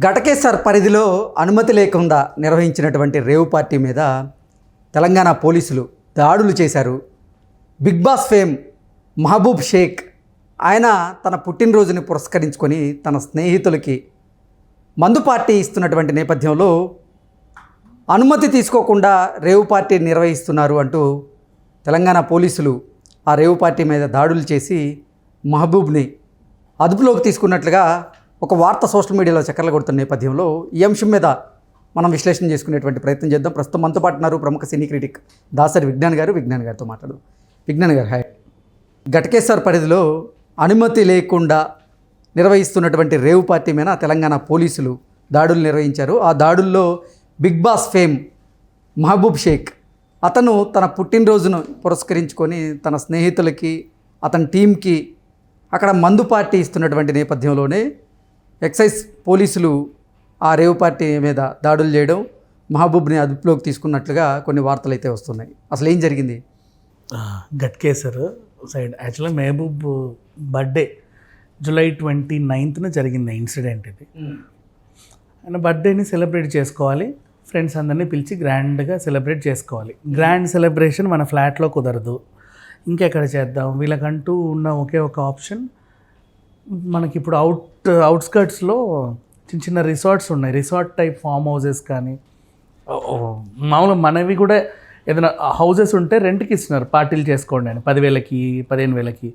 ఘటకేశ్వర్ పరిధిలో అనుమతి లేకుండా నిర్వహించినటువంటి రేవ్ పార్టీ మీద తెలంగాణ పోలీసులు దాడులు చేశారు. Bigg Boss fame Mehaboob Shaikh ఆయన తన పుట్టినరోజుని పురస్కరించుకొని తన స్నేహితులకి మందు పార్టీ ఇస్తున్నటువంటి నేపథ్యంలో అనుమతి తీసుకోకుండా రేవు పార్టీ నిర్వహిస్తున్నారు అంటూ తెలంగాణ పోలీసులు ఆ రేవు పార్టీ మీద దాడులు చేసి మహబూబ్ని అదుపులోకి తీసుకున్నట్లుగా ఒక వార్త సోషల్ మీడియాలో చక్కర్లు కొడుతున్న నేపథ్యంలో ఈ అంశం మీద మనం విశ్లేషణ చేసుకునేటువంటి ప్రయత్నం చేద్దాం. ప్రస్తుతం మనతో పాటు ఉన్నారు ప్రముఖ సినీ క్రిటిక్ దాసరి విజ్ఞాన్ గారు. విజ్ఞాన్ గారితో మాట్లాడు. విజ్ఞాన్ గారు హాయ్. ఘటకేశ్వర్ పరిధిలో అనుమతి లేకుండా నిర్వహిస్తున్నటువంటి రేవు పార్టీ మీద తెలంగాణ పోలీసులు దాడులు నిర్వహించారు. ఆ దాడుల్లో Bigg Boss fame Mehaboob Shaikh అతను తన పుట్టినరోజును పురస్కరించుకొని తన స్నేహితులకి అతని టీంకి అక్కడ మందు పార్టీ ఇస్తున్నటువంటి నేపథ్యంలోనే ఎక్సైజ్ పోలీసులు ఆ రేవు పార్టీ మీద దాడులు చేయడం మహబూబ్ని అదుపులోకి తీసుకున్నట్లుగా కొన్ని వార్తలు అయితే వస్తున్నాయి. అసలు ఏం జరిగింది? గట్కేసర్ సైడ్. యాక్చువల్గా మహబూబ్ బర్త్డే జూలై ట్వంటీ నైన్త్న జరిగింది ఇన్సిడెంట్ ఇది. ఆయన బర్త్డేని సెలబ్రేట్ చేసుకోవాలి. ఫ్రెండ్స్ అందరినీ పిలిచి గ్రాండ్గా సెలబ్రేట్ చేసుకోవాలి. గ్రాండ్ సెలబ్రేషన్ మన ఫ్లాట్లో కుదరదు. ఇంకెక్కడ చేద్దాం? వీళ్ళకంటూ ఉన్న ఒకే ఒక ఆప్షన్ మనకి ఇప్పుడు అవుట్ అవుట్స్కర్ట్స్లో చిన్న చిన్న రిసార్ట్స్ ఉన్నాయి. రిసార్ట్ టైప్ ఫామ్ హౌసెస్ కానీ మామూలుగా మనవి కూడా ఏదైనా హౌసెస్ ఉంటే రెంట్కి ఇస్తున్నారు. పార్టీలు చేసుకోండి అని. పదివేలకి పదిహేను వేలకి.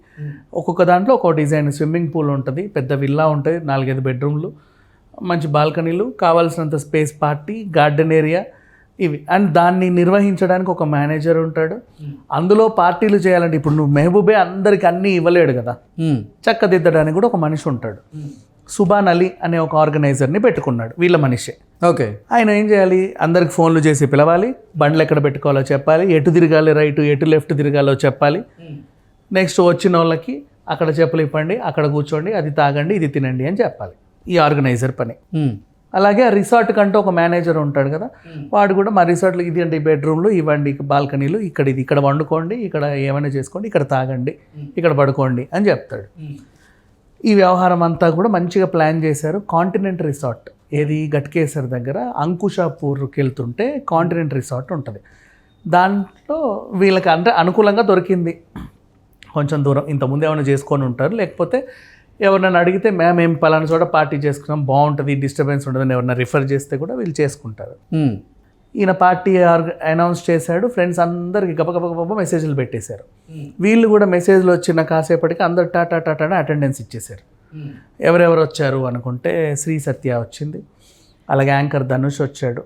ఒక్కొక్క దాంట్లో ఒక్కో డిజైన్ స్విమ్మింగ్ పూల్ ఉంటుంది. పెద్ద విల్లా ఉంటుంది. నాలుగైదు బెడ్రూమ్లు మంచి బాల్కనీలు కావాల్సినంత స్పేస్ పార్టీ గార్డెన్ ఏరియా ఇవి. అండ్ దాన్ని నిర్వహించడానికి ఒక మేనేజర్ ఉంటాడు. అందులో పార్టీలు చేయాలంటే ఇప్పుడు నువ్వు మెహబూబే అందరికి అన్నీ ఇవ్వలేడు కదా. చక్కదిద్దడానికి కూడా ఒక మనిషి ఉంటాడు. సుబాన్ అలీ అనే ఒక ఆర్గనైజర్ని పెట్టుకున్నాడు వీళ్ళ మనిషే. ఓకే. ఆయన ఏం చేయాలి? అందరికి ఫోన్లు చేసి పిలవాలి బండ్లు ఎక్కడ పెట్టుకోవాలో చెప్పాలి ఎటు తిరగాలి రైట్ ఎటు లెఫ్ట్ తిరగాలో చెప్పాలి. నెక్స్ట్ వచ్చిన వాళ్ళకి అక్కడ చెప్పులు ఇవ్వండి అక్కడ కూర్చోండి అది తాగండి ఇది తినండి అని చెప్పాలి. ఈ ఆర్గనైజర్ పని. అలాగే ఆ రిసార్ట్ కంటూ ఒక మేనేజర్ ఉంటాడు కదా వాడు కూడా మా రిసార్ట్లో ఇది అంటే బెడ్రూమ్లు ఇవ్వండి బాల్కనీలు ఇక్కడ ఇది ఇక్కడ వండుకోండి ఇక్కడ ఏమైనా చేసుకోండి ఇక్కడ తాగండి ఇక్కడ పడుకోండి అని చెప్తాడు. ఈ వ్యవహారం అంతా కూడా మంచిగా ప్లాన్ చేశారు కాంటినెంట్ రిసార్ట్. ఏది గట్కేసర్ దగ్గర అంకుషాపూర్కి వెళ్తుంటే కాంటినెంట్ రిసార్ట్ ఉంటుంది. దాంట్లో వీళ్ళకి అంటే అనుకూలంగా దొరికింది. కొంచెం దూరం ఇంతకుముందు ఏమైనా చేసుకొని ఉంటారు లేకపోతే ఎవరినైనా అడిగితే మేము ఏం పలానా చోట పార్టీ చేసుకున్నాం బాగుంటుంది డిస్టర్బెన్స్ ఉండదని ఎవరైనా రిఫర్ చేస్తే కూడా వీళ్ళు చేసుకుంటారు. మ్మ్. ఈయన పార్టీ అనౌన్స్ చేశాడు ఫ్రెండ్స్ అందరికి గబగబ గబగబ మెసేజ్లు పెట్టేశారు. వీళ్ళు కూడా మెసేజ్లు వచ్చిన కాసేపటికి అందరు టాటా టాటా అటెండెన్స్ ఇచ్చేశారు. ఎవరెవరు వచ్చారు అనుకుంటే శ్రీ సత్య వచ్చింది అలాగే యాంకర్ ధనుష్ వచ్చాడు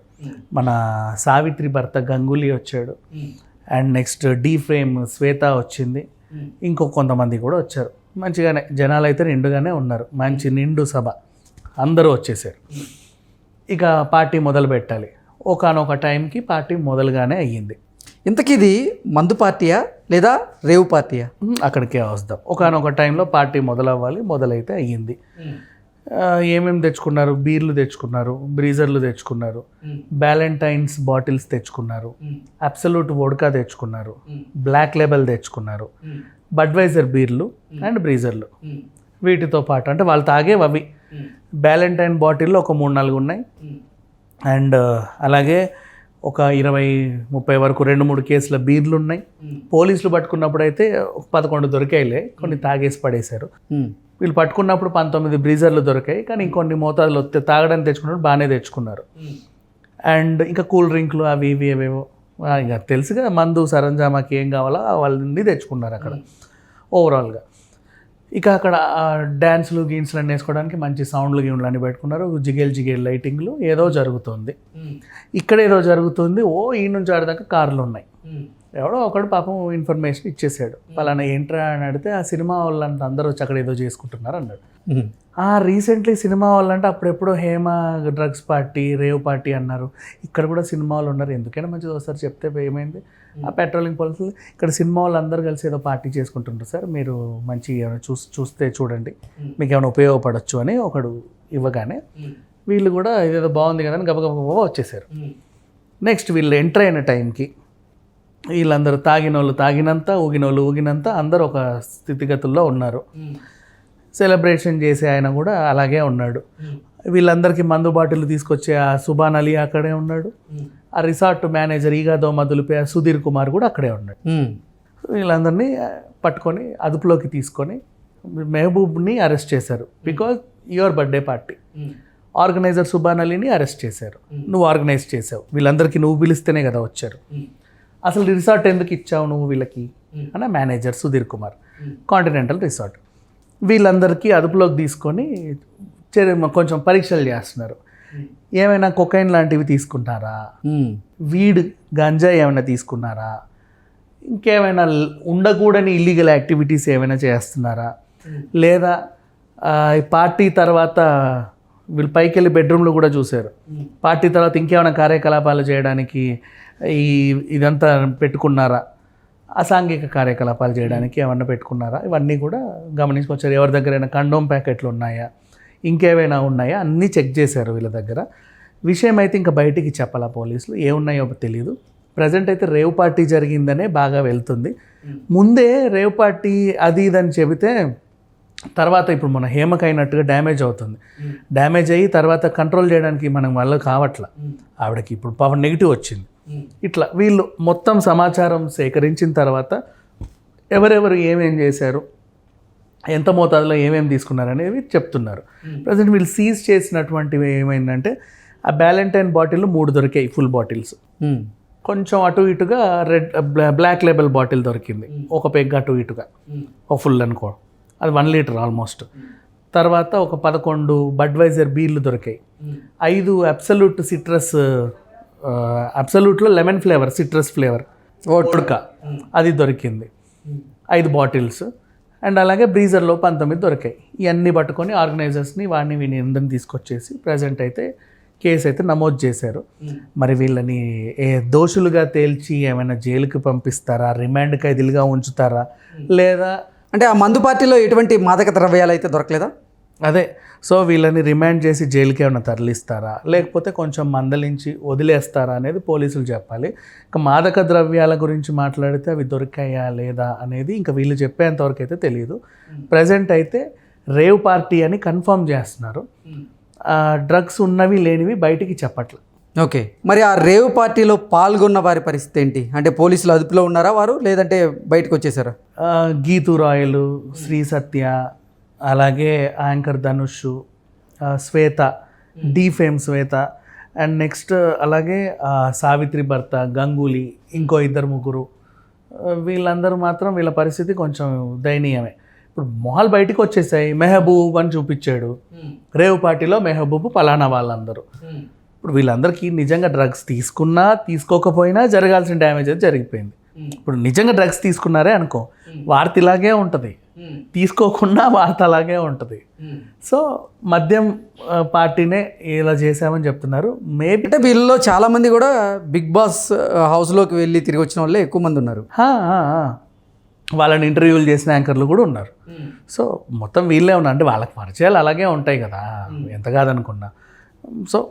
మన సావిత్రి భర్త గంగూలీ వచ్చాడు and next Dhee fame Swetha వచ్చింది ఇంకో కొంతమంది కూడా వచ్చారు. మంచిగానే జనాలు అయితే నిండుగానే ఉన్నారు. మంచి నిండు సభ. అందరూ వచ్చేసారు. ఇక పార్టీ మొదలు పెట్టాలి. ఒకనొక టైంకి పార్టీ మొదలుగానే అయ్యింది. ఇంతకీ ఇది మందు పార్టీయా లేదా రేవు పార్టీయా? అక్కడికే వస్తాం. ఒకనొక టైంలో పార్టీ మొదలవ్వాలి మొదలైతే అయ్యింది. ఏమేమి తెచ్చుకున్నారు? బీర్లు తెచ్చుకున్నారు బ్రీజర్లు తెచ్చుకున్నారు బ్యాలెంటైన్స్ బాటిల్స్ తెచ్చుకున్నారు అబ్సల్యూట్ వోడ్కా తెచ్చుకున్నారు బ్లాక్ లేబెల్ తెచ్చుకున్నారు బడ్వైజర్ బీర్లు అండ్ బ్రీజర్లు. వీటితో పాటు అంటే వాళ్ళు తాగేవి అవి బ్యాలెంటైన్ బాటిల్లో ఒక మూడు నాలుగు ఉన్నాయి. అండ్ అలాగే ఒక ఇరవై ముప్పై వరకు రెండు మూడు కేసుల బీర్లు ఉన్నాయి పోలీసులు పట్టుకున్నప్పుడు అయితే పదకొండు దొరికాయిలే కొన్ని తాగేసి పడేశారు. వీళ్ళు పట్టుకున్నప్పుడు పంతొమ్మిది బ్రీజర్లు దొరికాయి కానీ ఇంకొన్ని మోతాదులు వస్తే తాగడానికి తెచ్చుకున్నప్పుడు బాగానే తెచ్చుకున్నారు. అండ్ ఇంకా కూల్ డ్రింక్లు అవి ఇవి ఏవేవో ఆ, ఇక తెలుసు కదా మందు సరంజామాకి ఏం కావాలో వాళ్ళని తెచ్చుకున్నారు అక్కడ. ఓవరాల్గా ఇక అక్కడ డ్యాన్సులు గీన్స్లు అన్నీ వేసుకోవడానికి మంచి సౌండ్లు గీన్లు అన్ని పెట్టుకున్నారు. జిగేల్ జిగేల్ లైటింగ్లు ఏదో జరుగుతుంది. ఇక్కడ ఏదో జరుగుతుంది. ఓ ఈ నుంచి ఆడదాకా కార్లు ఉన్నాయి. ఎవడో ఒకడు పాపం ఇన్ఫర్మేషన్ ఇచ్చేసాడు. పలానా ఏంట్రా అని అడిగితే ఆ సినిమా వాళ్ళంతా అందరూ వచ్చి అక్కడ ఏదో చేసుకుంటున్నారు అన్నాడు. ఆ రీసెంట్లీ సినిమా వాళ్ళంటే అప్పుడెప్పుడో Hema drugs party rave party అన్నారు. ఇక్కడ కూడా సినిమా వాళ్ళు ఉన్నారు. ఎందుకైనా మంచిది ఒకసారి చెప్తే ఏమైంది? ఆ పెట్రోలింగ్ పోలీసులు ఇక్కడ సినిమా వాళ్ళు అందరూ కలిసి ఏదో పార్టీ చేసుకుంటుంటారు సార్. మీరు మంచి ఏమైనా చూస్ చూస్తే చూడండి. మీకు ఏమైనా ఉపయోగపడవచ్చు అని ఒకడు ఇవ్వగానే వీళ్ళు కూడా ఇదేదో బాగుంది కదా అని గబగబ వచ్చేసారు. నెక్స్ట్ వీళ్ళు ఎంటర్ అయిన టైంకి వీళ్ళందరూ తాగిన వాళ్ళు తాగినంత ఊగిన వాళ్ళు ఊగినంత అందరూ ఒక స్థితిగతుల్లో ఉన్నారు. సెలబ్రేషన్ చేసే ఆయన కూడా అలాగే ఉన్నాడు. వీళ్ళందరికీ మందు బాటిల్ తీసుకొచ్చే ఆ సుబాన్ అలీ అక్కడే ఉన్నాడు. ఆ రిసార్ట్ మేనేజర్ ఈగాదో మదులిపే సుధీర్ కుమార్ కూడా అక్కడే ఉన్నాడు. వీళ్ళందరినీ పట్టుకొని అదుపులోకి తీసుకొని మెహబూబ్ని అరెస్ట్ చేశారు. Because your birthday party. Organizer Subhan అలీని arrest చేశారు. నువ్వు ఆర్గనైజ్ చేసావు వీళ్ళందరికీ నువ్వు పిలిస్తేనే కదా వచ్చారు. అసలు రిసార్ట్ ఎందుకు ఇచ్చావు నువ్వు వీళ్ళకి? అన్న manager Sudheer Kumar. Continental resort. వీళ్ళందరికీ అదుపులోకి తీసుకొని కొంచెం పరీక్షలు చేస్తున్నారు. ఏమైనా కొకైన్ లాంటివి తీసుకుంటారా. వీడ్ గంజా ఏమైనా తీసుకున్నారా? ఇంకేమైనా ఉండకూడని ఇల్లీగల్ యాక్టివిటీస్ ఏమైనా చేస్తున్నారా? లేదా ఈ పార్టీ తర్వాత వీళ్ళు పైకి వెళ్ళి బెడ్రూమ్లో కూడా చూశారు. పార్టీ తర్వాత ఇంకేమైనా కార్యకలాపాలు చేయడానికి ఈ ఇదంతా పెట్టుకున్నారా? అసాంఘిక కార్యకలాపాలు చేయడానికి ఏమన్నా పెట్టుకున్నారా? ఇవన్నీ కూడా గమనించుకొచ్చారు ఎవరి దగ్గరైనా కండోమ్ ప్యాకెట్లు ఉన్నాయా? ఇంకేమైనా ఉన్నాయా? అన్నీ చెక్ చేశారు వీళ్ళ దగ్గర. విషయం అయితే ఇంకా బయటికి చెప్పాలా పోలీసులు? ఏమున్నాయో తెలియదు ప్రజెంట్ అయితే రేవ్ పార్టీ జరిగిందనే బాగా వెళ్తుంది. ముందే రేవ్ పార్టీ అది ఇది అని చెబితే తర్వాత ఇప్పుడు మన హేమకు అయినట్టుగా డ్యామేజ్ అవుతుంది. డ్యామేజ్ అయ్యి తర్వాత కంట్రోల్ చేయడానికి మనం వల్ల కావట్ల. ఆవిడకి ఇప్పుడు పవర్ నెగిటివ్ వచ్చింది. ఇట్లా వీళ్ళు మొత్తం సమాచారం సేకరించిన తర్వాత ఎవరెవరు ఏమేం చేశారు? ఎంత మోతాదులో ఏమేమి తీసుకున్నారు అనేవి చెప్తున్నారు. ప్రజెంట్ వీళ్ళు సీజ్ చేసినటువంటివి ఏమైందంటే ఆ బ్యాలెంటైన్ బాటిల్ మూడు దొరికాయి ఫుల్ బాటిల్స్. ఉమ్. కొంచెం అటు ఇటుగా రెడ్ బ్లాక్ లేబుల్ బాటిల్ దొరికింది. ఒక పెగ్ అటు ఇటుగా. ఒక ఫుల్ అనుకో అది వన్ లీటర్ ఆల్మోస్ట్. తర్వాత ఒక పదకొండు బడ్వైజర్ బీర్లు దొరికాయి. ఐదు అబ్సల్యూట్ సిట్రస్ అబ్సల్యూట్లో లెమన్ ఫ్లేవర్ సిట్రస్ ఫ్లేవర్. ఉడక అది దొరికింది. ఐదు బాటిల్స్. అండ్ అలాగే బ్రీజర్లో పంతొమ్మిది దొరికాయి. ఇవన్నీ పట్టుకొని ఆర్గనైజర్స్ని వాడిని వీని అందరిని తీసుకొచ్చేసి ప్రజెంట్ అయితే కేసు అయితే నమోదు చేశారు. మరి వీళ్ళని ఏ దోషులుగా తేల్చి ఏమైనా జైలుకి పంపిస్తారా? రిమాండ్ ఖైదీలుగా ఉంచుతారా? లేదా అంటే ఆ మందు పార్టీలో ఎటువంటి మాదక ద్రవ్యాలు అయితే దొరకలేదా? అదే సో వీళ్ళని రిమాండ్ చేసి జైలుకి ఏమైనా తరలిస్తారా? లేకపోతే కొంచెం మందలించి వదిలేస్తారా అనేది పోలీసులు చెప్పాలి. ఇంకా మాదక ద్రవ్యాల గురించి మాట్లాడితే అవి దొరికాయా లేదా అనేది ఇంకా వీళ్ళు చెప్పేంతవరకు అయితే తెలియదు ప్రజెంట్ అయితే రేవ్ పార్టీ అని కన్ఫర్మ్ చేస్తున్నారు. డ్రగ్స్ ఉన్నవి లేనివి బయటికి చెప్పట్లేదు ఓకే. మరి ఆ రేవ్ పార్టీలో పాల్గొన్న వారి పరిస్థితి ఏంటి? అంటే పోలీసులు అదుపులో ఉన్నారా వారు? లేదంటే బయటకు వచ్చేసారా? గీతు రాయలు శ్రీ సత్య అలాగే anchor Dhanush Swetha Dhee fame Swetha and next అలాగే సావిత్రి భర్త గంగూలీ ఇంకో ఇద్దరు ముగ్గురు. వీళ్ళందరూ మాత్రం వీళ్ళ పరిస్థితి కొంచెం దయనీయమే. ఇప్పుడు మొహాలు బయటికి వచ్చేసాయి. మెహబూబ్ అని చూపించాడు. రేవ్ పార్టీలో మెహబూబ్ పలానా వాళ్ళందరూ. ఇప్పుడు వీళ్ళందరికీ నిజంగా డ్రగ్స్ తీసుకున్నా తీసుకోకపోయినా జరగాల్సిన డ్యామేజ్ అయితే జరిగిపోయింది. ఇప్పుడు నిజంగా డ్రగ్స్ తీసుకున్నారే అనుకో వార్త ఇలాగే ఉంటుంది. తీసుకోకుండా వార్త అలాగే ఉంటుంది సో మద్యం పార్టీనే ఇలా చేశామని చెప్తున్నారు. మేబీ అంటే వీళ్ళలో చాలా మంది కూడా బిగ్ బాస్ హౌస్లోకి వెళ్ళి తిరిగి వచ్చిన వాళ్ళే ఎక్కువ మంది ఉన్నారు. వాళ్ళని ఇంటర్వ్యూలు చేసిన యాంకర్లు కూడా ఉన్నారు. సో మొత్తం వీళ్ళే ఉన్నారు. అంటే వాళ్ళకి పరిచయాలు అలాగే ఉంటాయి కదా. ఎంత కాదనుకున్నా. సో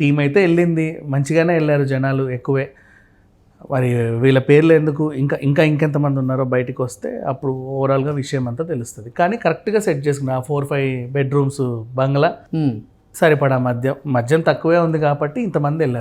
టీం అయితే వెళ్ళింది. మంచిగానే వెళ్ళారు జనాలు ఎక్కువే. మరి వీళ్ళ పేర్లు ఎందుకు ఇంకా ఇంకా ఇంకెంతమంది ఉన్నారో బయటికి వస్తే అప్పుడు ఓవరాల్గా విషయం అంతా తెలుస్తుంది కానీ కరెక్ట్గా సెట్ చేసుకున్నా ఫోర్ ఫైవ్ బెడ్రూమ్స్ బంగ్లా. సరిపడా మద్యం మద్యం తక్కువే ఉంది కాబట్టి ఇంతమంది వెళ్ళారు